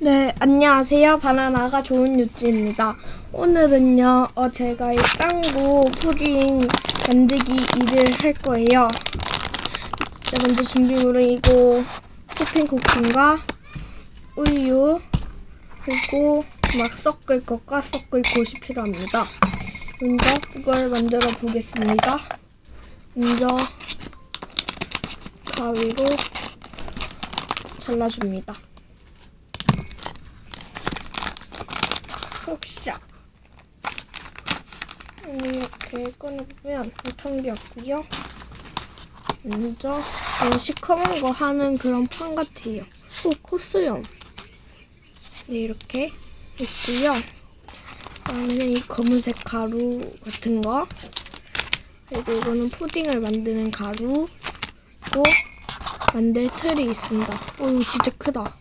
네, 안녕하세요. 바나나가 좋은 유치입니다. 오늘은요, 어, 제가 이 짱구 푸딩 만들기 일을 할 거예요. 네, 먼저 준비물은 이거 토핑 쿠키인가 우유, 그리고 막 섞을 것과 섞을 곳이 필요합니다. 먼저 이걸 만들어 보겠습니다. 먼저 가위로 잘라줍니다. 쏙샥 이렇게 꺼내보면 귀엽고요. 먼저 어, 시커먼 거 하는 그런 판 같아요. 오 코스염. 네 이렇게 있고요. 그다음에 이 검은색 가루 같은 거. 그리고 이거는 푸딩을 만드는 가루. 또 만들 틀이 있습니다. 오 진짜 크다.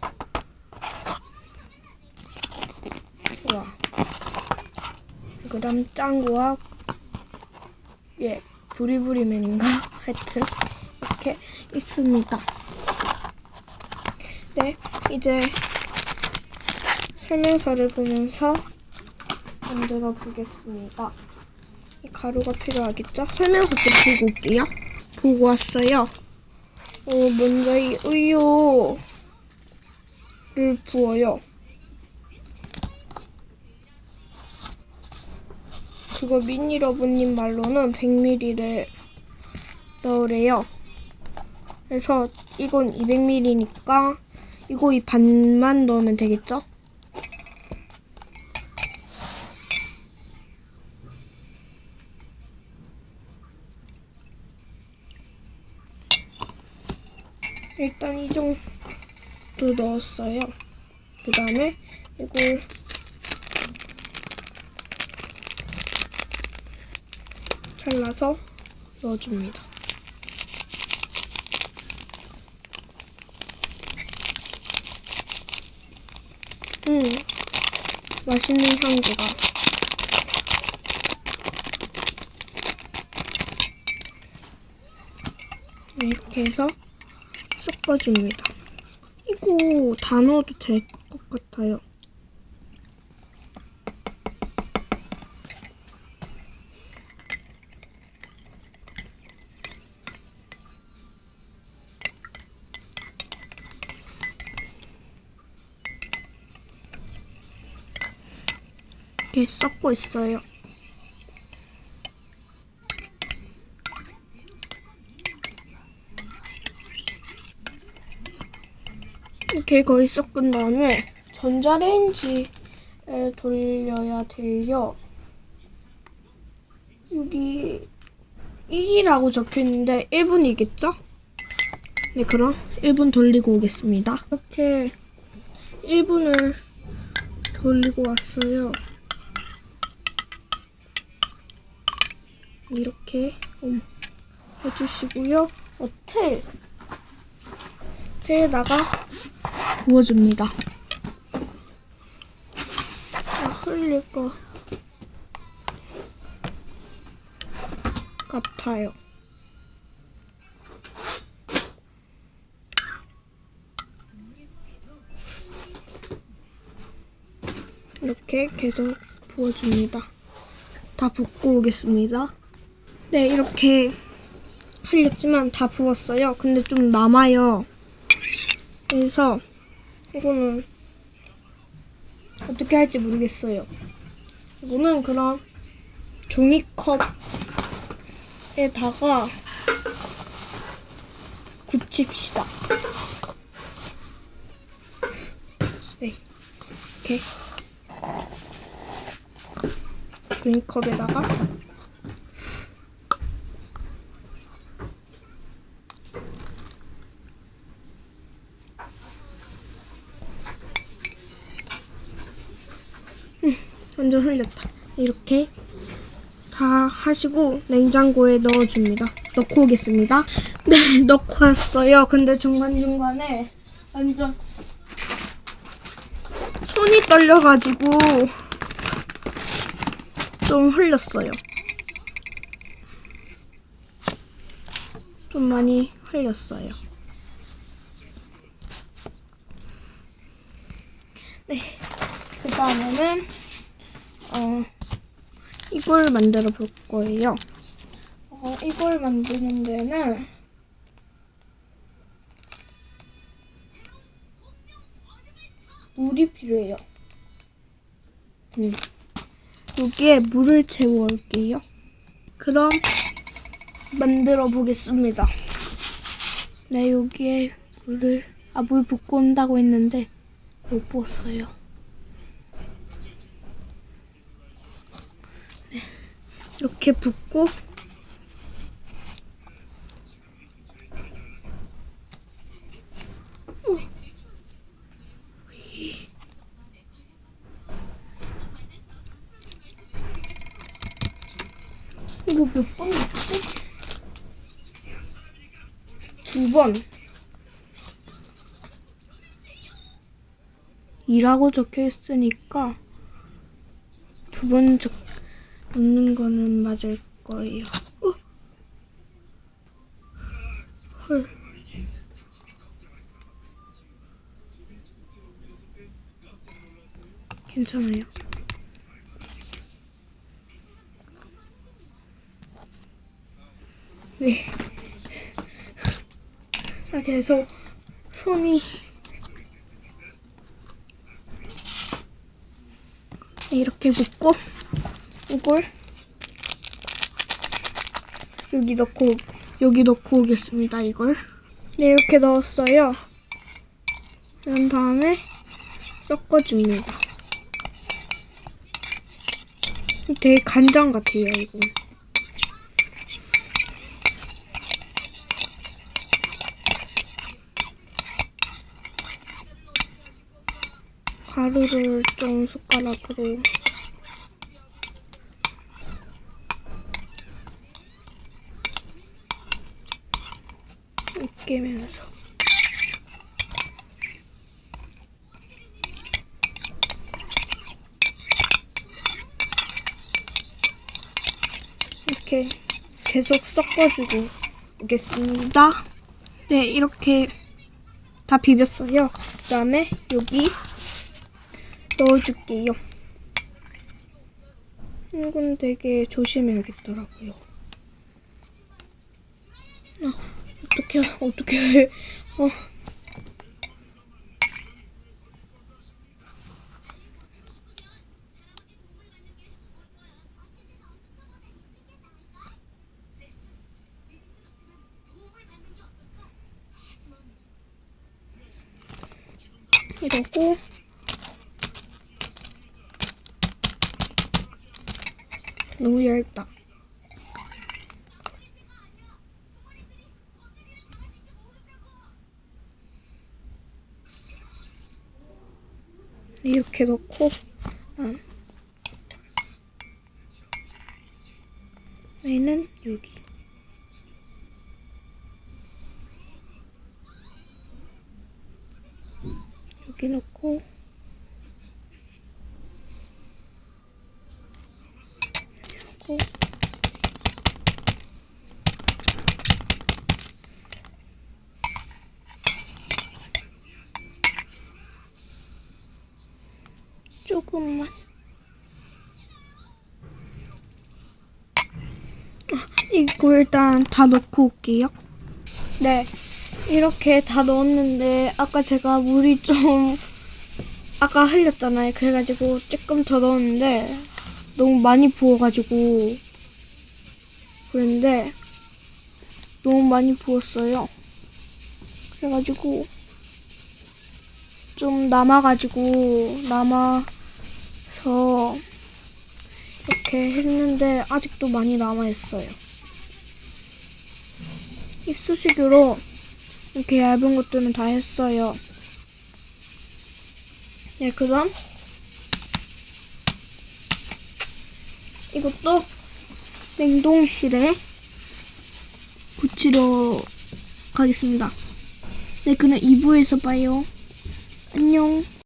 우와. 그 다음 짱구와 예 부리부리맨인가 하여튼 이렇게 있습니다. 네 이제 설명서를 보면서 만들어 보겠습니다. 이 가루가 필요하겠죠? 설명서 좀 보고 올게요. 보고 왔어요. 어, 먼저 이 우유를 부어요. 그거 미니러브님 말로는 100ml를 넣으래요. 그래서 이건 200ml니까 이거 이 반만 넣으면 되겠죠? 일단 이 정도 넣었어요. 그 다음에 이걸 잘라서 넣어줍니다. 음, 맛있는 향기가. 네, 이렇게 해서 섞어줍니다. 이거 다 넣어도 될 것 같아요. 이렇게 섞고 있어요. 이렇게 거의 섞은 다음에 전자레인지에 돌려야 돼요. 여기 1이라고 적혀 있는데 1분이겠죠? 네, 그럼 1분 돌리고 오겠습니다. 이렇게 1분을 돌리고 왔어요. 이렇게 음, 해주시고요. 어, 틀. 틀에다가 부어줍니다. 아, 흘릴 것 같아요. 이렇게 계속 부어줍니다. 다 붓고 오겠습니다. 네, 이렇게 흘렸지만 다 부었어요. 근데 좀 남아요. 그래서 이거는 어떻게 할지 모르겠어요. 이거는 그럼 종이컵에다가 굳힙시다. 네, 이렇게 종이컵에다가 완전 흘렸다. 이렇게 다 하시고 냉장고에 넣어줍니다. 넣고 오겠습니다. 네, 넣고 왔어요. 근데 중간중간에 완전 손이 떨려가지고 좀 흘렸어요. 좀 많이 흘렸어요. 네. 그 다음에는, 어, 이걸 만들어 볼 거예요. 어, 이걸 만드는 데는, 물이 필요해요. 음. 여기에 물을 채워올게요. 그럼 만들어 보겠습니다. 네, 여기에 물을 아 물 붓고 온다고 했는데 못 부었어요. 이렇게 붓고 이거 몇번 했지? 두 번. 이라고 적혀 있으니까 두 번 적 넣는 거는 맞을 거예요. 어? 헐. 괜찮아요. 네. 아, 계속 손이 이렇게 묶고 이걸 여기 넣고 여기 넣고 오겠습니다. 이걸 네 이렇게 넣었어요. 그런 다음에 섞어줍니다. 되게 간장 같아요 이거. 가루를 좀 숟가락으로 으 깨면서 이렇게 계속 섞어주고 오겠습니다. 네, 이렇게 다 비볐어요. 그 다음에 여기 넣어줄게요. 이건 되게 조심해야겠더라고요. 아, 어떻게, 어떻게, 어. 이러고 너무 얇다. 이렇게 넣고 아. 얘는 여기 여기 넣고 넣고 조금만 아, 이거 일단 다 넣고 올게요. 네, 이렇게 다 넣었는데 아까 제가 물이 좀 아까 흘렸잖아요. 그래가지고 조금 더 넣었는데 너무 많이 부어가지고 그런데 너무 많이 부었어요. 그래가지고 좀 남아가지고 남아 서 이렇게 했는데 아직도 많이 남아있어요. 이쑤시개로 이렇게 얇은 것들은 다 했어요. 네, 그럼 이것도 냉동실에 붙이러 가겠습니다. 네, 그럼 2부에서 봐요. 안녕.